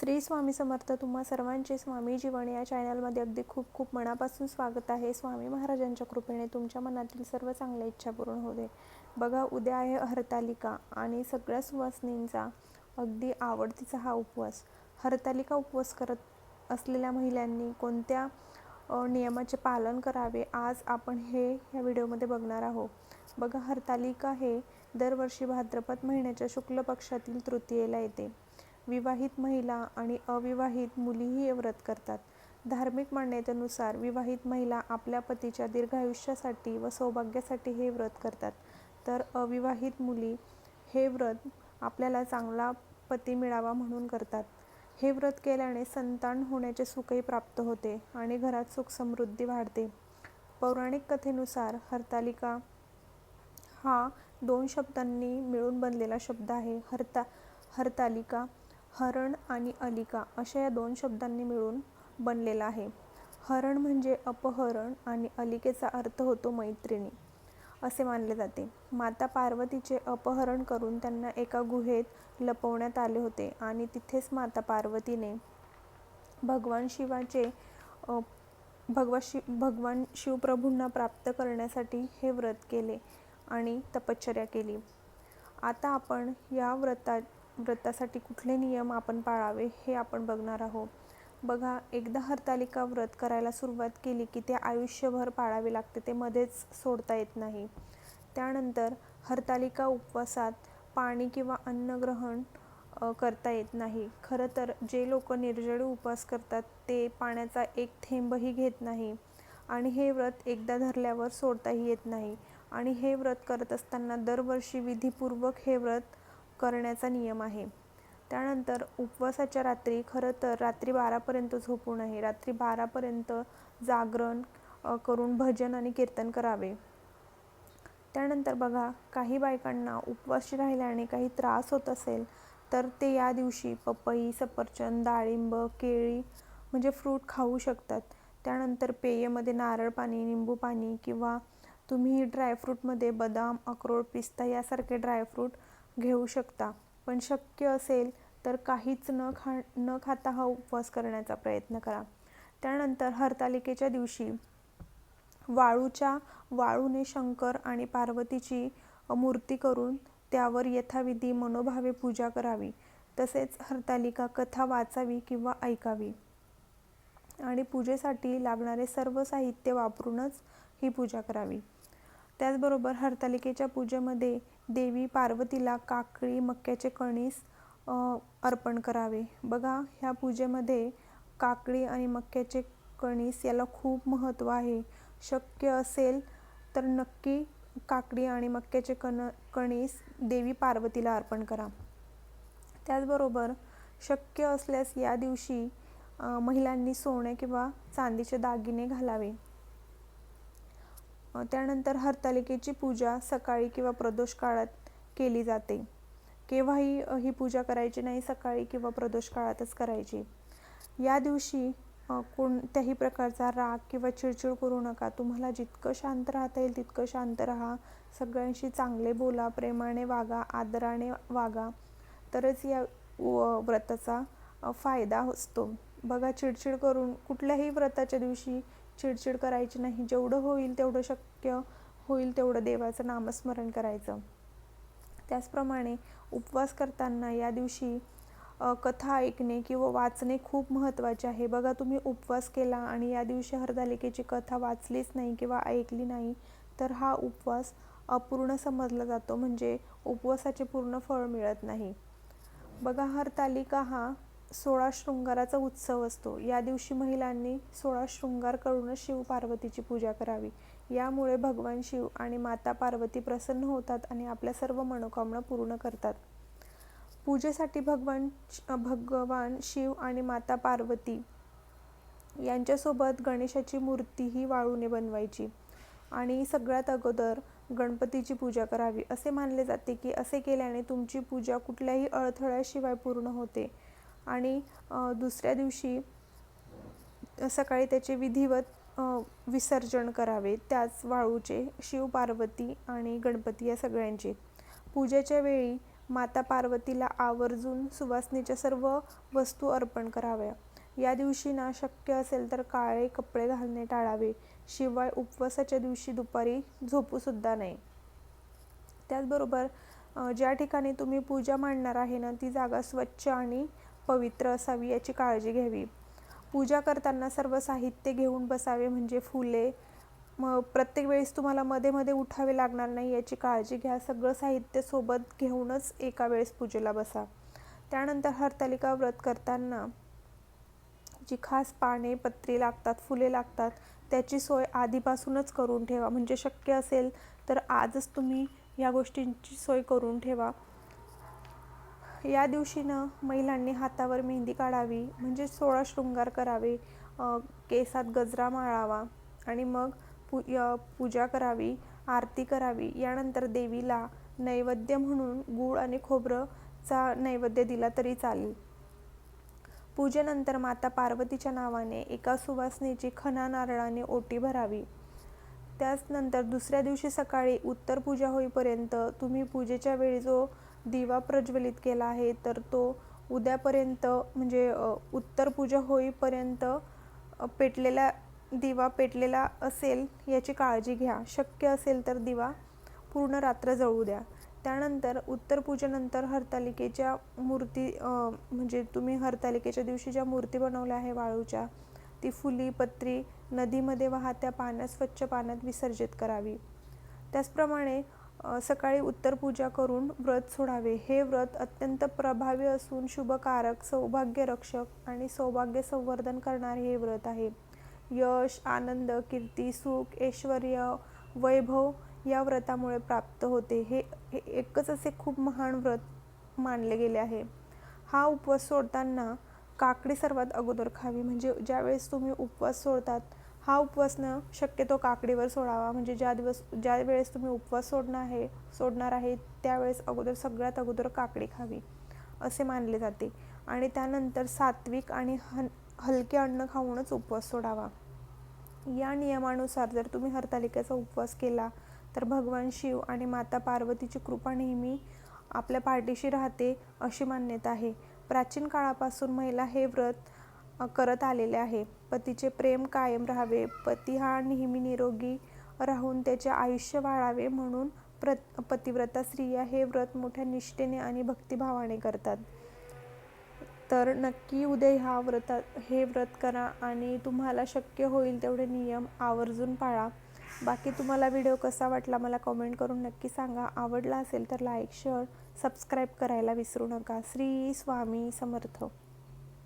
श्री स्वामी समर्थ तुम्हा सर्वांचे स्वामी जीवन या चॅनलमध्ये अगदी खूप खूप मनापासून स्वागत आहे. स्वामी महाराजांच्या कृपेने तुमच्या मनातील सर्व चांगल्या इच्छा पूर्ण होते. बघा उद्या आहे हरतालिका आणि सगळ्या सुवासनींचा अगदी आवडतीचा हा उपवास. हरतालिका उपवास करत असलेल्या महिलांनी कोणत्या नियमाचे पालन करावे आज आपण हे या व्हिडिओमध्ये बघणार आहोत. बघा हरतालिका हे दरवर्षी भाद्रपद महिन्याच्या शुक्ल पक्षातील तृतीयेला येते. विवाहित महिला आणि अविवाहित मुलीही हे व्रत करतात. धार्मिक मान्यतेनुसार विवाहित महिला आपल्या पतीच्या दीर्घायुष्यासाठी व सौभाग्यासाठी हे व्रत करतात. तर अविवाहित मुली हे व्रत आपल्याला चांगला पती मिळावा म्हणून करतात. हे व्रत केल्याने संतान होण्याचे सुखही प्राप्त होते आणि घरात सुख समृद्धी वाढते. पौराणिक कथेनुसार हरतालिका हा दोन शब्दांनी मिळून बनलेला शब्द आहे. हरता हरतालिका हरण आणि अलिका अशा या दोन शब्दांनी मिळून बनलेला आहे. हरण म्हणजे अपहरण आणि अलिकेचा अर्थ होतो मैत्रिणी असे मानले जाते. माता पार्वतीचे अपहरण करून त्यांना एका गुहेत लपवण्यात आले होते आणि तिथेच माता पार्वतीने भगवान शिवाचे भगवा शिव भगवान शिवप्रभूंना प्राप्त करण्यासाठी हे व्रत केले आणि तपश्चर्या केली. आता आपण या व्रता व्रतासाठी कुठले नियम आपण पाळावे हे आपण बघणार आहोत. बघा एकदा हरतालिका व्रत करायला सुरुवात केली की ते आयुष्यभर पाळावे लागते ते मध्येच सोडता येत नाही. त्यानंतर हरतालिका उपवासात पाणी किंवा अन्न ग्रहण करता येत नाही. खरं तर जे लोक निर्जळी उपवास करतात ते पाण्याचा एक थेंबही घेत नाही आणि हे व्रत एकदा धरल्यावर सोडताही येत नाही. आणि हे व्रत करत असताना दरवर्षी विधीपूर्वक हे व्रत करण्याचा नियम आहे. त्यानंतर उपवासाच्या रात्री खरं तर रात्री बारापर्यंत झोपू नये. रात्री बारापर्यंत जागरण करून भजन आणि कीर्तन करावे. त्यानंतर बघा काही बायकांना उपवाशी राहिल्याने काही त्रास होत असेल तर ते या दिवशी पपई सफरचंद डाळिंब केळी म्हणजे फ्रूट खाऊ शकतात. त्यानंतर पेयमध्ये नारळ पाणी निंबू पाणी किंवा तुम्ही ड्रायफ्रूटमध्ये बदाम अक्रोड पिस्ता यासारखे ड्रायफ्रूट घेऊ शकता. पण शक्य असेल तर काहीच न खा न खाता हा उपवास करण्याचा प्रयत्न करा. त्यानंतर हरतालिकेच्या दिवशी वाळूच्या वाळूने शंकर आणि पार्वतीची मूर्ती करून त्यावर यथाविधी मनोभावे पूजा करावी. तसेच हरतालिका कथा वाचावी किंवा ऐकावी. आणि पूजेसाठी लागणारे सर्व साहित्य वापरूनच ही पूजा करावी. त्याचबरोबर हरतालिकेच्या पूजेमध्ये देवी पार्वतीला काकळी मक्याचे कणीस अर्पण करावे. बघा ह्या पूजेमध्ये काकडी आणि मक्याचे कणीस याला खूप महत्त्व आहे. शक्य असेल तर नक्की काकडी आणि मक्याचे कण कणीस देवी पार्वतीला अर्पण करा. त्याचबरोबर शक्य असल्यास या दिवशी महिलांनी सोने किंवा चांदीचे दागिने घालावे. त्यानंतर हरतालिकेची पूजा सकाळी किंवा प्रदोष काळात केली जाते. केव्हाही ही पूजा करायची नाही सकाळी किंवा प्रदोष काळातच करायची. या दिवशी कोणत्याही प्रकारचा राग किंवा चिडचिड करू नका. तुम्हाला जितकं शांत राहता येईल तितकं शांत राहा. सगळ्यांशी चांगले बोला प्रेमाने वागा आदराने वागा. तरच या व- व्रताचा फायदा असतो बघा चिडचिड करून कुठल्याही व्रताच्या दिवशी चिडचिड करायची नाही. जेवढं होईल तेवढं शक्य होईल तेवढं देवाचं नामस्मरण करायचं. त्याचप्रमाणे उपवास करताना या दिवशी कथा ऐकणे किंवा वाचणे खूप महत्त्वाचे आहे. बघा तुम्ही उपवास केला आणि या दिवशी हरतालिकेची कथा वाचलीच नाही किंवा ऐकली नाही तर हा उपवास अपूर्ण समजला जातो. म्हणजे उपवासाचे पूर्ण फळ मिळत नाही. बघा हरतालिका हा सोळा शृंगाराचा उत्सव असतो. या दिवशी महिलांनी सोळा शृंगार करूनच शिव पार्वतीची पूजा करावी. यामुळे भगवान शिव आणि माता पार्वती प्रसन्न होतात आणि आपल्या सर्व मनोकामना पूर्ण करतात. पूजेसाठी भगवान भगवान शिव आणि माता पार्वती यांच्यासोबत गणेशाची मूर्तीही वाळूने बनवायची आणि सगळ्यात अगोदर गणपतीची पूजा करावी. असे मानले जाते की असे केल्याने तुमची पूजा कुठल्याही अडथळ्याशिवाय पूर्ण होते. आणि दुसऱ्या दिवशी सकाळी त्याचे विधिवत विसर्जन करावे. त्याच वाळूचे शिव पार्वती आणि गणपती या सगळ्यांचे. पूजेच्या वेळी माता पार्वतीला आवर्जून सुवासनीच्या सर्व वस्तू अर्पण कराव्या. या दिवशी ना शक्य असेल तर काळे कपडे घालणे टाळावे. शिवाय उपवासाच्या दिवशी दुपारी झोपूसुद्धा नाही. त्याचबरोबर ज्या ठिकाणी तुम्ही पूजा मांडणार आहे ना ती जागा स्वच्छ आणि पवित्र असावी याची काळजी घ्यावी. पूजा करताना सर्व साहित्य घेऊन बसावे म्हणजे फुले. मग प्रत्येक वेळेस तुम्हाला मध्ये मध्ये उठावे लागणार नाही याची काळजी घ्या. सगळं साहित्य सोबत घेऊनच एका वेळेस पूजेला बसा. त्यानंतर हरतालिका व्रत करताना जी खास पाने पत्री लागतात फुले लागतात त्याची सोय आधीपासूनच करून ठेवा. म्हणजे शक्य असेल तर आजच तुम्ही या गोष्टींची सोय करून ठेवा. या दिवशीनं महिलांनी हातावर मेहंदी काढावी म्हणजे सोळा शृंगार करावे केसात गजरा माळावा आणि मग पू पूजा करावी आरती करावी. यानंतर देवीला नैवेद्य म्हणून गूळ आणि खोबरंचा नैवेद्य दिला तरी चालेल. पूजेनंतर माता पार्वतीच्या नावाने एका सुवासनेची खना नारळाने ओटी भरावी. त्याचनंतर दुसऱ्या दिवशी सकाळी उत्तर पूजा होईपर्यंत तुम्ही पूजेच्या वेळी जो दिवा प्रज्वलित केला आहे तर तो उद्यापर्यंत म्हणजे उत्तर पूजा होईपर्यंत पेटलेला दिवा पेटलेला असेल याची काळजी घ्या. शक्य असेल तर दिवा पूर्ण रात्र जळू द्या. त्यानंतर उत्तर पूजेनंतर हरतालिकेच्या मूर्ती म्हणजे तुम्ही हरतालिकेच्या दिवशी ज्या मूर्ती बनवल्या आहे वाळूच्या ती फुली पत्री नदीमध्ये वाहत्या पाण्यात स्वच्छ पाण्यात विसर्जित करावी. त्याचप्रमाणे सकाळी उत्तर पूजा करून व्रत सोडावे. हे व्रत अत्यंत प्रभावी असून शुभकारक सौभाग्यरक्षक आणि सौभाग्य संवर्धन करणारे हे व्रत आहे. यश आनंद कीर्ती सुख ऐश्वर वैभव या व्रतामुळे प्राप्त होते. हे हे एकच असे खूप महान व्रत मानले गेले आहे. हा उपवास सोडताना काकडी सर्वात अगोदर खावी. म्हणजे ज्यावेळेस तुम्ही उपवास सोडतात हा उपवास न शक्यतो काकडीवर सोडावा. म्हणजे ज्या दिवस ज्या वेळेस तुम्ही उपवास सोडणार आहे सोडणार आहे त्यावेळेस अगोदर सगळ्यात अगोदर काकडी खावी असे मानले जाते. आणि त्यानंतर सात्विक आणि हन हलके अन्न खाऊनच उपवास सोडावा. या नियमानुसार जर तुम्ही हरतालिकेचा उपवास केला तर भगवान शिव आणि माता पार्वतीची कृपा नेहमी आपल्या पाठीशी राहते अशी मान्यता आहे. प्राचीन काळापासून महिला हे व्रत करत आलेले आहे. पतीचे प्रेम कायम राहावे. पती हा नेहमी निरोगी राहून त्याचे आयुष्य वाढावे म्हणून प्र पतिव्रता स्त्रिया हे व्रत मोठ्या निष्ठेने आणि भक्तिभावाने करतात. तर नक्की उद्या ह्या व्रतात हे व्रत करा आणि तुम्हाला शक्य होईल तेवढे नियम आवर्जून पाळा. बाकी तुम्हाला व्हिडिओ कसा वाटला मला कमेंट करून नक्की सांगा. आवडला असेल तर लाईक शेअर सबस्क्राईब करायला विसरू नका. श्री स्वामी समर्थ.